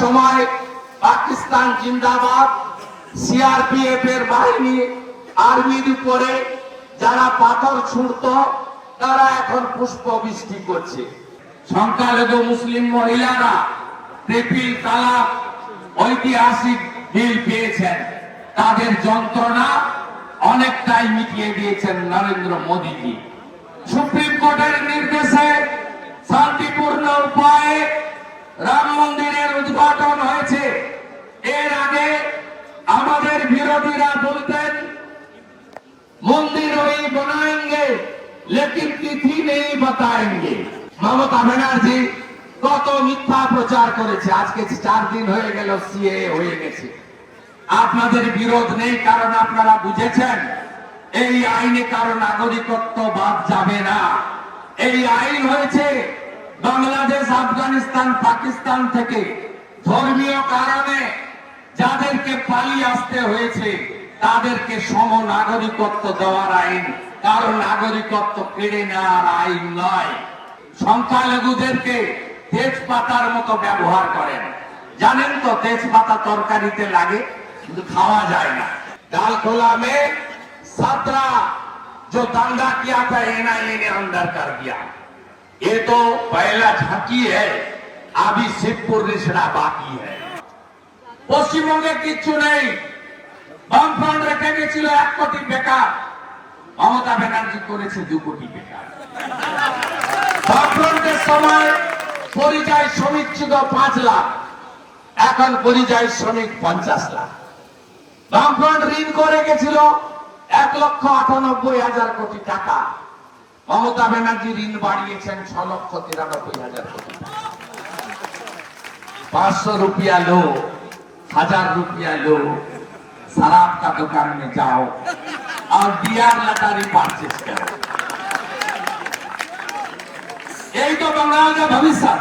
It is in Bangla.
সময় পাকিস্তান জিন্দাবাদ সিআরপিএফ এর বাহিনী, আর্মির উপরে যারা পাথর ছুঁড়ত, তারা এখন পুষ্প বৃষ্টি করছে। সংখ্যালঘু মুসলিম মহিলারা ট্রিপিল তালাক, ঐতিহাসিক বিল পেয়েছেন। তাদের যন্ত্রণা অনেকটাই মিটিয়ে দিয়েছেন নরেন্দ্র মোদীজি। সুপ্রিম উদ্ঘাটন হয়েছে। এর আগে আমাদের বিরোধীরা বলতেন, মন্দির ওই বানায়েঙ্গে লেকিন তিথি নেই বাতায়েঙ্গে। মমতা ব্যানার্জি কত মিথ্যা প্রচার করেছে। আজকে চার দিন হয়ে গেল, সিএ হয়ে গেছে। আপনাদের বিরোধ নেই কারণ আপনারা বুঝেছেন, এই আইনে কারও নাগরিকত্ব বাদ যাবে না। এই আইন হয়েছে বাংলাদেশ, আফগানিস্তান, পাকিস্তান থেকে ধর্মীয় কারণে যাদেরকে পালিয়ে আসতে হয়েছে তাদেরকে সম নাগরিকত্ব দেওয়ার আইন কারণ নাগরিকত্ব কেড়ে নেওয়ার আইন নয় সংখ্যালঘুদেরকে তেজপাতার মতো ব্যবহার করেন জানেন তো তেজপাতা তরকারিতে লাগে কিন্তু খাওয়া যায় না ডাল খোলা মে सत्रह जो दंगा किया था एनआईए ने अंदर कर दिया ये तो पहला झांकी है अभी शिवपुर रिश्ता बाकी है পশ্চিমবঙ্গে কিচ্ছু নেই বামফ্রন্ট রেখে গেছিল এক কোটি বেকার মমতা ব্যানার্জি করেছে দু কোটি বেকার বামফ্রন্টের সময় পরিযায়ী শ্রমিক ছিল পাঁচ লাখ এখন পরিযায়ী শ্রমিক পঞ্চাশ লাখ বামফ্রন্ট ঋণ করে গেছিল এক লক্ষ আটানব্বই হাজার কোটি টাকা মমতা ব্যানার্জি ঋণ বাড়িয়েছেন ছ লক্ষ তিরানব্বই হাজার কোটি টাকা। पाँच रुपया लो हजार रुपया लो शराब का दुकान में जाओ और बियर लटारी परचेज करो यही तो बंगाल का भविष्य